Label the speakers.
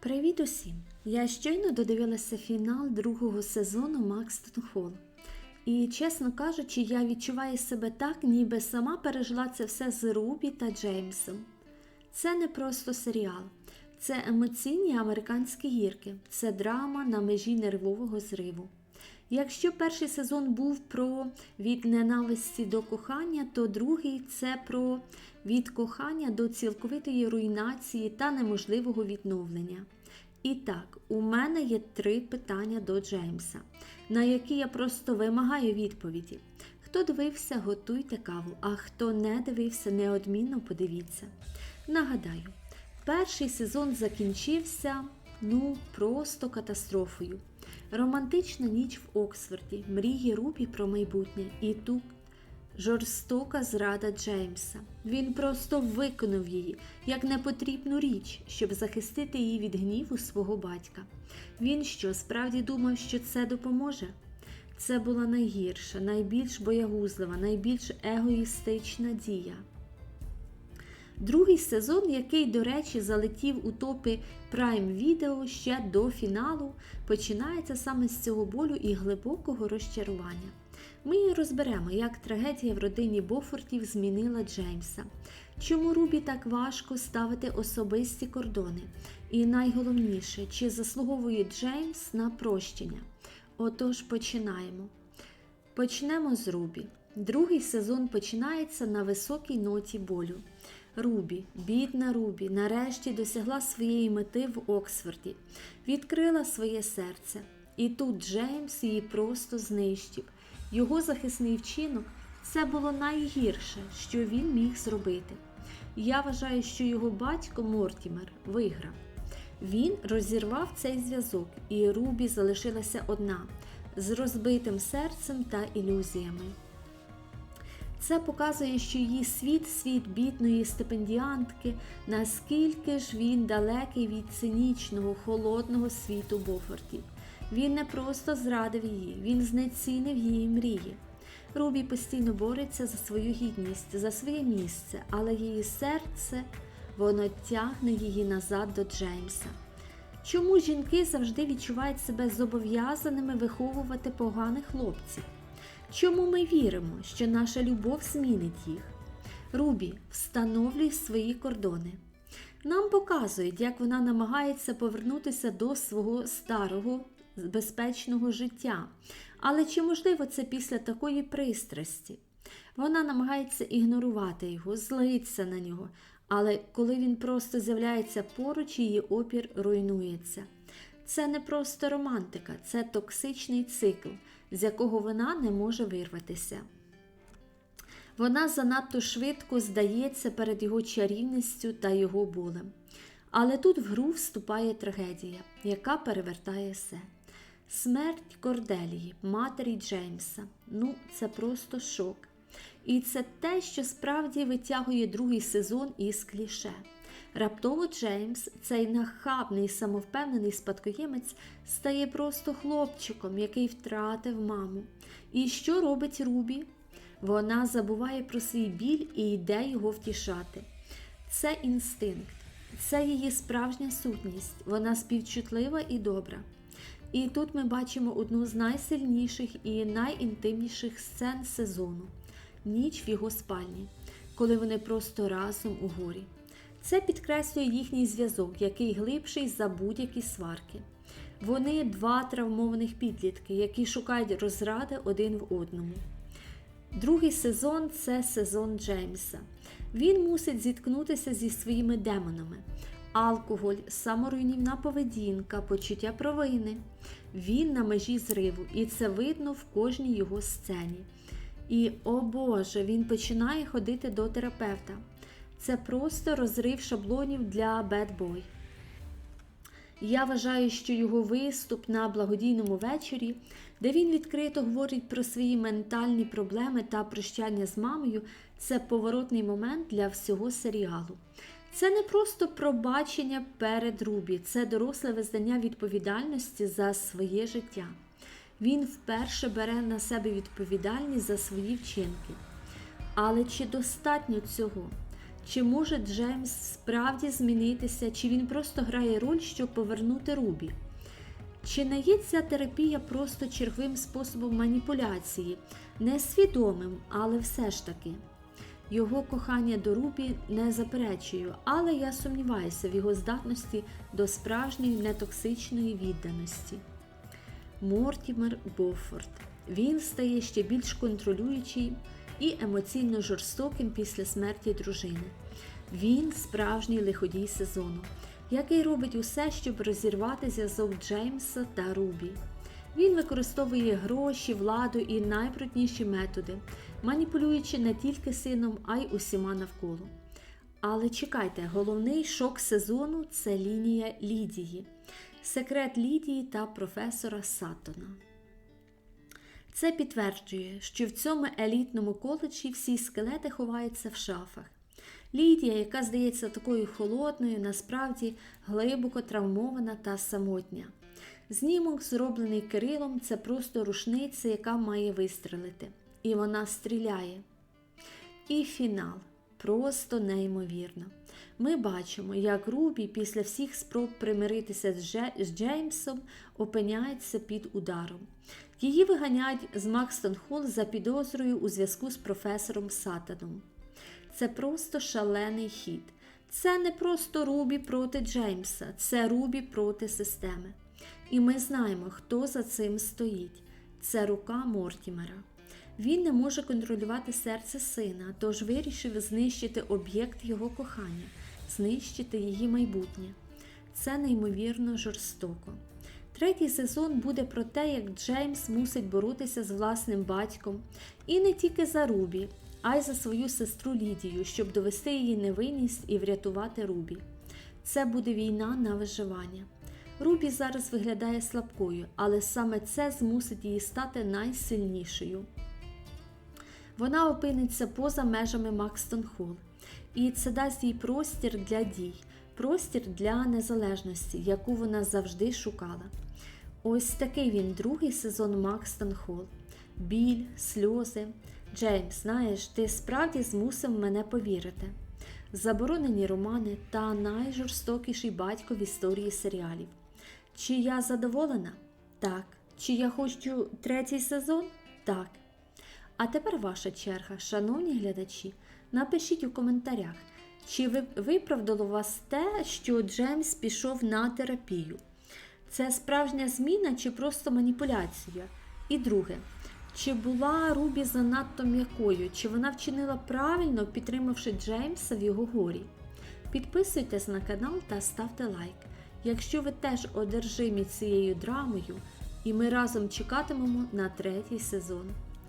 Speaker 1: Привіт усім! Я щойно додивилася фінал другого сезону Макстон Холл. І, чесно кажучи, я відчуваю себе так, ніби сама пережила це все з Рубі та Джеймсом. Це не просто серіал, це емоційні американські гірки, це драма на межі нервового зриву. Якщо перший сезон був про від ненависті до кохання, то другий це про від кохання до цілковитої руйнації та неможливого відновлення. І так, у мене є три питання до Джеймса, на які я просто вимагаю відповіді. Хто дивився, готуйте каву, а хто не дивився, неодмінно подивіться. Нагадаю, перший сезон закінчився ну просто катастрофою. Романтична ніч в Оксфорді, мрії Рубі про майбутнє і тут жорстока зрада Джеймса. Він просто виконав її як непотрібну річ, щоб захистити її від гніву свого батька. Він що, справді думав, що це допоможе? Це була найгірша, найбільш боягузлива, найбільш егоїстична дія. Другий сезон, який, до речі, залетів у топи Prime Video ще до фіналу, починається саме з цього болю і глибокого розчарування. Ми розберемо, як трагедія в родині Бофортів змінила Джеймса, чому Рубі так важко ставити особисті кордони, і найголовніше, чи заслуговує Джеймс на прощення. Отож, починаємо. Почнемо з Рубі. Другий сезон починається на високій ноті болю. Рубі, бідна Рубі, нарешті досягла своєї мети в Оксфорді, відкрила своє серце. І тут Джеймс її просто знищив. Його захисний вчинок це було найгірше, що він міг зробити. Я вважаю, що його батько Мортімер виграв. Він розірвав цей зв'язок, і Рубі залишилася одна з розбитим серцем та ілюзіями. Це показує, що її світ, світ бідної стипендіантки, наскільки ж він далекий від цинічного, холодного світу Бофортів. Він не просто зрадив її, він знецінив її мрії. Рубі постійно бореться за свою гідність, за своє місце, але її серце воно тягне її назад до Джеймса. Чому жінки завжди відчувають себе зобов'язаними виховувати поганих хлопців? Чому ми віримо, що наша любов змінить їх? Рубі, встановлюй свої кордони. Нам показують, як вона намагається повернутися до свого старого безпечного життя. Але чи можливо це після такої пристрасті? Вона намагається ігнорувати його, злиться на нього, але коли він просто з'являється поруч, її опір руйнується. Це не просто романтика, це токсичний цикл, з якого вона не може вирватися. Вона занадто швидко здається перед його чарівністю та його болем. Але тут в гру вступає трагедія, яка перевертає все. Смерть Корделії, матері Джеймса. Ну, це просто шок. І це те, що справді витягує другий сезон із кліше. Раптово Джеймс, цей нахабний самовпевнений спадкоємець, стає просто хлопчиком, який втратив маму. І що робить Рубі? Вона забуває про свій біль і йде його втішати. Це інстинкт, це її справжня сутність, вона співчутлива і добра. І тут ми бачимо одну з найсильніших і найінтимніших сцен сезону ніч в його спальні, коли вони просто разом у горі. Це підкреслює їхній зв'язок, який глибший за будь-які сварки. Вони два травмованих підлітки, які шукають розради один в одному. Другий сезон це сезон Джеймса. Він мусить зіткнутися зі своїми демонами. Алкоголь, саморуйнівна поведінка, почуття провини. Він на межі зриву, і це видно в кожній його сцені. І, о Боже, він починає ходити до терапевта. Це просто розрив шаблонів для Bad Boy. Я вважаю, що його виступ на благодійному вечорі, де він відкрито говорить про свої ментальні проблеми та прощання з мамою, це поворотний момент для всього серіалу. Це не просто пробачення перед Рубі, це доросле визнання відповідальності за своє життя. Він вперше бере на себе відповідальність за свої вчинки. Але чи достатньо цього? Чи може Джеймс справді змінитися, чи він просто грає роль, щоб повернути Рубі? Чи не є ця терапія просто черговим способом маніпуляції, несвідомим, але все ж таки? Його кохання до Рубі не заперечую, але я сумніваюся в його здатності до справжньої нетоксичної відданості. Мортімер Бофорд. Він стає ще більш контролюючим і емоційно жорстоким після смерті дружини. Він справжній лиходій сезону, який робить усе, щоб розірвати зв'язок Джеймса та Рубі. Він використовує гроші, владу і найбрудніші методи, маніпулюючи не тільки сином, а й усіма навколо. Але чекайте, головний шок сезону це лінія Лідії, секрет Лідії та професора Саттона. Це підтверджує, що в цьому елітному коледжі всі скелети ховаються в шафах. Лідія, яка здається такою холодною, насправді глибоко травмована та самотня. Знімок, зроблений Кирилом, це просто рушниця, яка має вистрелити. І вона стріляє. І фінал просто неймовірно. Ми бачимо, як Рубі після всіх спроб примиритися з, Джеймсом опиняється під ударом. Її виганяють з Макстон Холл за підозрою у зв'язку з професором Сатаном. Це просто шалений хід. Це не просто Рубі проти Джеймса, це Рубі проти системи. І ми знаємо, хто за цим стоїть. Це рука Мортімера. Він не може контролювати серце сина, тож вирішив знищити об'єкт його кохання, знищити її майбутнє. Це неймовірно жорстоко. Третій сезон буде про те, як Джеймс мусить боротися з власним батьком і не тільки за Рубі, а й за свою сестру Лідію, щоб довести її невинність і врятувати Рубі. Це буде війна на виживання. Рубі зараз виглядає слабкою, але саме це змусить її стати найсильнішою. Вона опиниться поза межами Макстон Холл, і це дасть їй простір для дій, простір для незалежності, яку вона завжди шукала. Ось такий він другий сезон Макстон Холл. Біль, сльози. Джеймс, знаєш, ти справді змусив мене повірити. Заборонені романи та найжорстокіший батько в історії серіалів. Чи я задоволена? Так. Чи я хочу третій сезон? Так. А тепер ваша черга, шановні глядачі, напишіть у коментарях, чи ви- виправдало вас те, що Джеймс пішов на терапію. Це справжня зміна чи просто маніпуляція? І друге, чи була Рубі занадто м'якою, чи вона вчинила правильно, підтримавши Джеймса в його горі? Підписуйтесь на канал та ставте лайк. Якщо ви теж одержимі цією драмою, і ми разом чекатимемо на третій сезон.